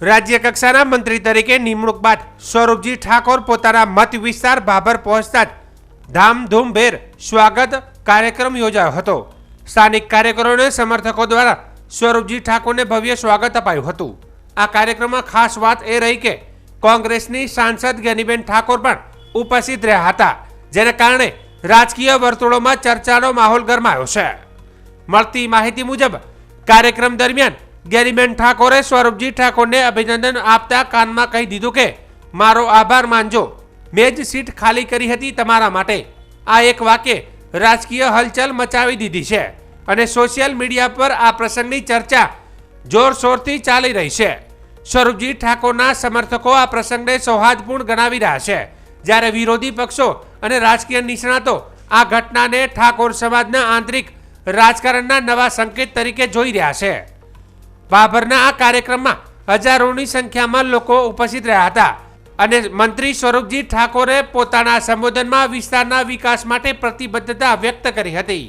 રાજ્ય કક્ષાના મંત્રી તરીકે નિમણૂક બાદ સ્વરૂપજી ઠાકોર પોતાના મત વિસ્તાર ભાભર પહોંચતા જ ધામધૂમભેર સ્વાગત કાર્યક્રમ યોજાયો હતો. સ્થાનિક કાર્યકરોને સમર્થકો દ્વારા સ્વરૂપજી ઠાકોરને ભવ્ય સ્વાગત અપાયું હતું. આ કાર્યક્રમમાં ખાસ વાત એ રહી કે કોંગ્રેસની સાંસદ જ્ઞાનીબેન ઠાકોર પણ ઉપસ્થિત રહ્યા હતા, જેને કારણે રાજકીય વર્તુળોમાં ચર્ચાનો માહોલ ગરમાયો છે. મળતી માહિતી મુજબ કાર્યક્રમ દરમિયાન ગેરીબેન ઠાકોરે, સ્વરૂપજી ઠાકોરને અભિનંદન આપતા કાનમાં કહી દીધું કે, મારો આભાર માનજો. મેં જ સીટ ખાલી કરી હતી તમારા માટે. આ એક વાક્ય રાજકીય હલચલ મચાવી દીધી છે અને સોશિયલ મીડિયા પર આ પ્રસંગની ચર્ચા જોરશોરથી ચાલી રહી છે. સ્વરૂપજી ઠાકોરના સમર્થકો આ પ્રસંગને સૌહાર્દપૂર્ણ ગણાવી રહ્યા છે. જ્યારે વિરોધી પક્ષો અને રાજકીય નિષ્ણાતો આ ઘટનાને ઠાકોર સમાજના આંતરિક રાજકારણના નવા સંકેત તરીકે જોઈ રહ્યા છે. બાબરના આ કાર્યક્રમમાં હજારોની સંખ્યામાં લોકો ઉપસ્થિત રહ્યા હતા અને મંત્રી સ્વરૂપજી ઠાકોરે પોતાના સંબોધનમાં વિસ્તારના વિકાસ માટે પ્રતિબદ્ધતા વ્યક્ત કરી હતી.